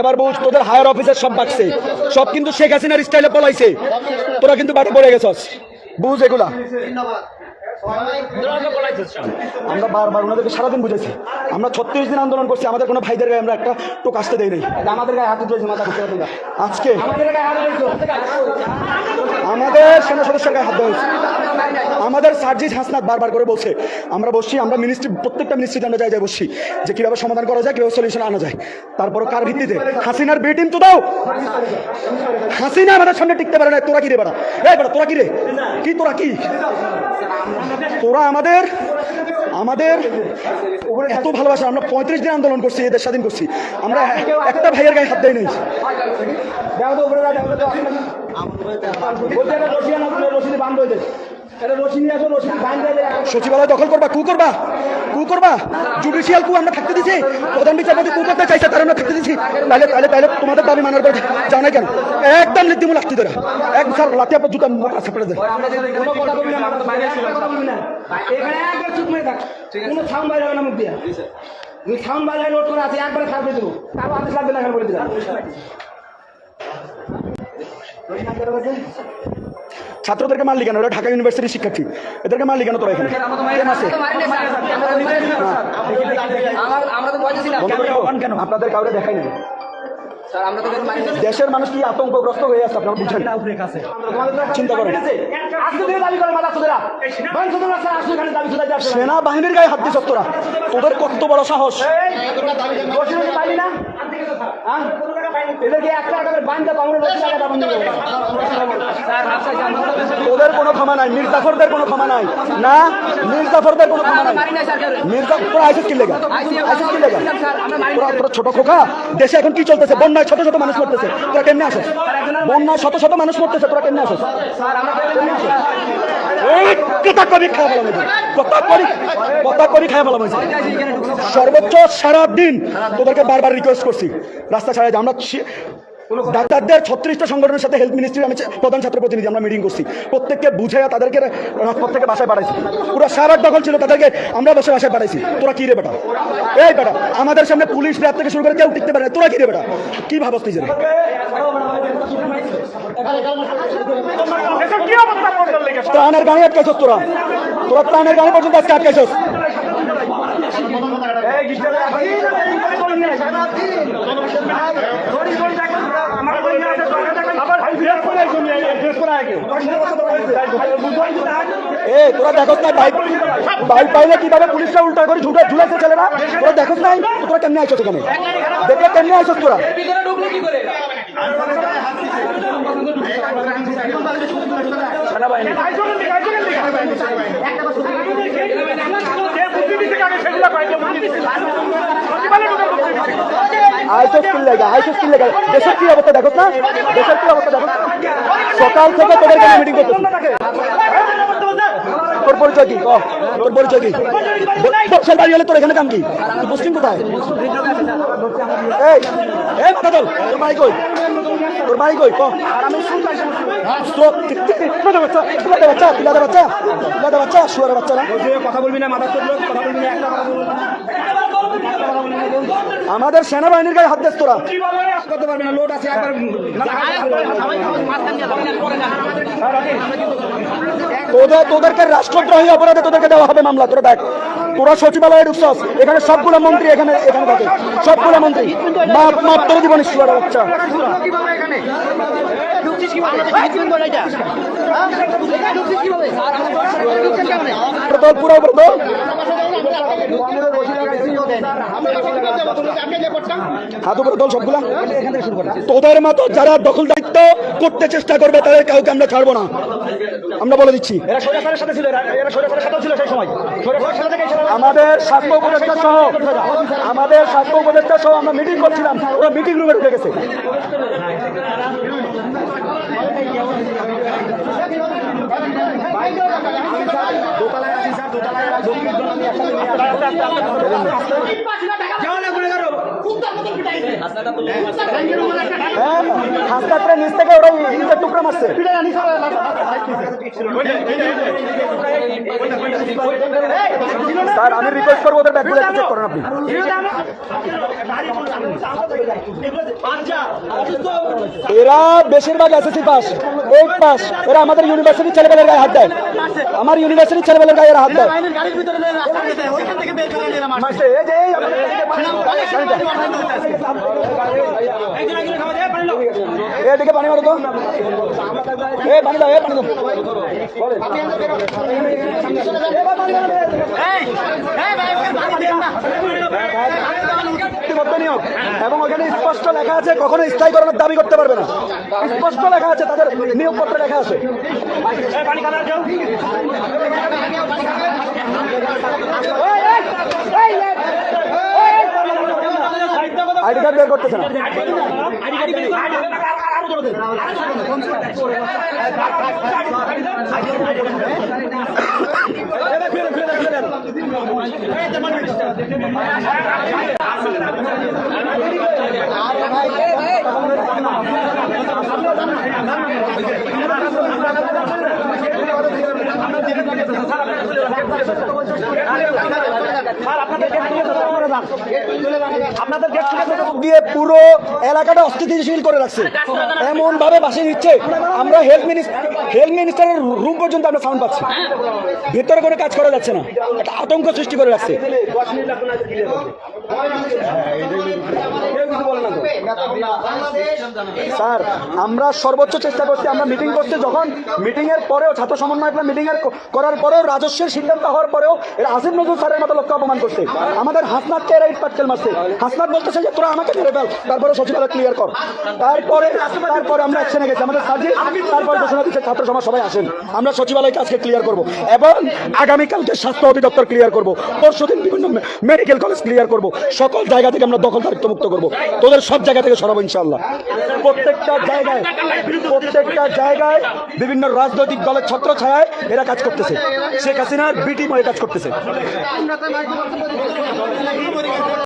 এবার বুঝ তোদের হায়ার অফিসার সব বাকছে সব কিন্তু শেখ হাসিনার স্টাইলে পলাইছে। তোরা কিন্তু বাটে পড়ে গেছস। বুঝ এগুলা। আমরা বারবার ওনাদেরকে সারাদিন বুঝেছি আমরা ছত্রিশ দিন আন্দোলন করছি আমাদের কোনো ভাইদের গায়ে আমরা একটা টোক আসতে দেই নাই। আমাদের গায়ে হাতে মাথা করতে আজকে আমাদের সেনা সদস্যের গায়ে হাত দেওয়া হয়েছে। আমাদের সার্জিস হাসনাত বারবার করে বলছে, আমরা বসছি, আমরা মিনিস্ট্রি প্রত্যেকটা মিনিস্ট্রিতে আমরা যাই যাই বসছি, যে কীভাবে সমাধান করা যায়, কীভাবে সলিউশন আনা যায়। তারপর কার ভিত্তিতে? হাসিনার বি টিম তো দাও! হাসিনা আমাদের সামনে টিকতে পারে না, তোরা কি রে বেড়া? এই বেড়া, তোরা কি রে? কি, তোরা কি? তোরা আমাদের আমাদের এত ভালোবাসা, আমরা পঁয়ত্রিশ দিন আন্দোলন করছি, এদের স্বাধীন করছি। আমরা একটা ভাইয়ের গায়ে হাত দেয় নেই। সচিবালয় দখল করবা কু করবা? কু করবা? জুডিশিয়াল কু আমরা থাকতে দিছি। প্রধান বিচারপতি কু করতে চাইছে তার আমরা থাকতে দিছি। তাহলে তাহলে তাহলে তোমাদের দাবি মানার পর যাও নাই কেন? একদম নীতিমূল লাঠি ধরা। এক স্যার লাঠি আপনার জুতা দেয় কোনো কথা না বাইরে কথা বলবি না। এখানে একবার চুপ মেরে থাক। কোনো সাউন্ড বাইরে হবে না মুখ দিয়া। তুমি সাউন্ড বাইরে নোট করে আছে একবারে খারাপ করে দেবো। আদেশ লাগবে না বলে দিলাম। ছাত্রদেরকে মারলি কেন ওরা ঢাকা ইউনিভার্সিটির শিক্ষার্থী। এদেরকে মারলি কেন তোরা এখানে। আপনাদের কাউকে দেখাই নাই। স্যার আমরা তো মারি দেশের মানুষ কি আতঙ্কগ্রস্ত হয়ে আছে? আপনারা বুঝছেন? চিন্তা করেন। সেনাবাহিনীর গায়ে হাত দিস তোরা। তোদের কত বড় সাহস? এদেরকে একটা টাকা করে দেবো আমরা রসিদ টাকা দাম তোদের কোনো ক্ষমা নাই মির্জাফরদের কোনো ক্ষমা নাই। না মির্জাফরদের কোনো ক্ষমা নাই। মির্জা তোরা আইসিস কি লেগা আইসিস কি লেগা তোরা তোরা ছোট খোকা। দেশে এখন কি চলতেছে? বন্যায় শত শত মানুষ মরতেছে। তোরা কেমনে আসিস বন্যায় শত শত মানুষ মরতেছে। তোরা কেমনে আসিস কথা করি খাওয়া ভালো হয়েছে। কথা করি কথা করি খাওয়া ভালো হয়েছে। সর্বোচ্চ সারা দিন তোদেরকে বারবার রিকোয়েস্ট করছি। রাস্তা ছাড়াই যা। আমরা সে- ডাক্তারদের ছত্রিশটা সংগঠনের সাথে হেলথ মিনিস্ট্রি আমি প্রধান ছাত্র প্রতিনিধি, আমরা মিটিং করছি। প্রত্যেককে বুঝাইয়া তাদেরকে রাজপথ থেকে বাসায় পাঠাইছি। পুরো সারা দখল ছিল তাদেরকে, আমরা বসে বাসায় পাঠাইছি। তোরা কি রে বেটা? এই বেটা, আমাদের সামনে পুলিশ র্যাব থেকে শুরু করে কেউ টিকতে পারে। তোরা কি রে বেটা? কি ভাবস তুই যে রে? ত্রাণের গাড়ি আটকাইছস তোরা। তোরা ত্রাণের গাড়ি পর্যন্ত আজকে আটকাইছস। এ, তোরা দেখোস না বাইক বাইক পাইলে কীভাবে পুলিশরা উল্টা করে ঝুটে ঝুলাইছে ছেলেরা? তোরা দেখোস নাই তোরা কেমনে আইছস ওখানে দেখে কেমনে আইছস তোরা? ঢুকলো কি করে আইসস কিল লাগা দেশের কি অবস্থা দেখোস না দেশের কি অবস্থা দেখোস না? সকাল থেকে তোদের মিটিং করতেছি তোর পরিচয় কি তোর পরিচয় কি বক্সের বাড়ি হলে তোর এখানে কাম কি তুই মুসলিম কোথায় এই এই মাথা দল তোর বাড়ি কই তোর বাড়ি কই বাচ্চা পিলাদা বাচ্চা পিলাদা বাচ্চা শুয়ারের বাচ্চা কথা বলবি না মাথা কথা বলবি না একটা কথা আমাদের সেনাবাহিনীর গায়ে হাত দিস তোরা। তোদের তোদেরকে রাষ্ট্রদ্রোহী অপরাধে তোদেরকে দেওয়া হবে মামলা। তোরা দেখ, তোরা সচিবালয়ে ঢুকছস, এখানে সবগুলো মন্ত্রী এখানে এখানে থাকে। সবগুলো মন্ত্রী। মাপ মাপ তোর জীবন ঈশ্বর বাচ্চা। পুরো উপরে দল? হাত উপরে দল সবগুলা। তোদের মতো যারা দখল দায়িত্ব করতে চেষ্টা করবে তাদের কাউকে আমরা ছাড়বো না। আমরা বলে দিচ্ছি। আমাদের স্বাস্থ্য উপদেষ্টা সহ আমাদের স্বাস্থ্য উপদেষ্টা সহ আমরা মিটিং করছিলাম। ওরা মিটিং রুমে ঢুকে গেছে। দোতলায় আছি স্যার দোতলায় যাও না গুলি করো হ্যাঁ নিচ থেকে ওরা ইটের টুকরা মারছে। স্যার আমি রিকোয়েস্ট করব ওদের ব্যাগগুলো একটু চেক করেন আপনি। এরা বেশিরভাগ এসএসসি পাস এইট পাস এরা আমাদের ইউনিভার্সিটির ছেলেবেলের গায়ে হাত দেয়। আমার ইউনিভার্সিটির ছেলেবেলের গায়ে এরা হাত দেয়। এই যে, এদিকে পানি মারো তো। এ পানি দাও এ পানি দাও। নিয়োগ। এবং ওখানে স্পষ্ট লেখা আছে কখনো স্থায়ীকরণের দাবি করতে পারবে না। স্পষ্ট লেখা আছে তাদের নিয়োগপত্রে লেখা আছে। আইডি কার্ড বের করতেছে না। দিয়ে পুরো এলাকাটা অস্থিতিশীল করে রাখছে। এমন ভাবে বাসে দিচ্ছে। আমরা হেলথ মিনিস্টার হেলথ মিনিস্টারের রুম পর্যন্ত আমরা সাউন্ড পাচ্ছি। ভিতরে কোনো কাজ করা যাচ্ছে না। একটা আতঙ্ক সৃষ্টি করে রাখছে। স্যার আমরা সর্বোচ্চ চেষ্টা করছি আমরা মিটিং করছি যখন মিটিং এর পরেও ছাত্র সমন্বয় মিটিং এর করার পরেও রাজস্বের সিদ্ধান্ত হওয়ার পরেও এরা আসিফ নজরুল স্যারের মতো লক্ষ্য অপমান করছে। আমাদের হাসনাথকে এরা ইট পাটকেল মারছে। হাসনাথ বলতেছে যে তোরা আমাকে মেরে ফেল তারপরে সচিবালয় ক্লিয়ার কর। তারপরে তারপরে আমরা অ্যাকশনে গেছি। আমাদের সার্জি তারপরে ঘোষণা দিচ্ছে ছাত্র সমাজ সবাই আসেন। আমরা সচিবালয়কে আজকে ক্লিয়ার করব এবং আগামীকালকে স্বাস্থ্য অধিদপ্তর ক্লিয়ার করব। পরশুদিন বিভিন্ন মেডিকেল কলেজ ক্লিয়ার করব। সকল জায়গা থেকে আমরা দখলদারিত্ব মুক্ত করব। তোদের সব জায়গা থেকে সরাবো ইনশাল্লাহ প্রত্যেকটা জায়গায় প্রত্যেকটা জায়গায় বিভিন্ন রাজনৈতিক দলের ছত্র ছায় এরা কাজ করতেছে। শেখ হাসিনার বিটি ময়ে কাজ করতেছে।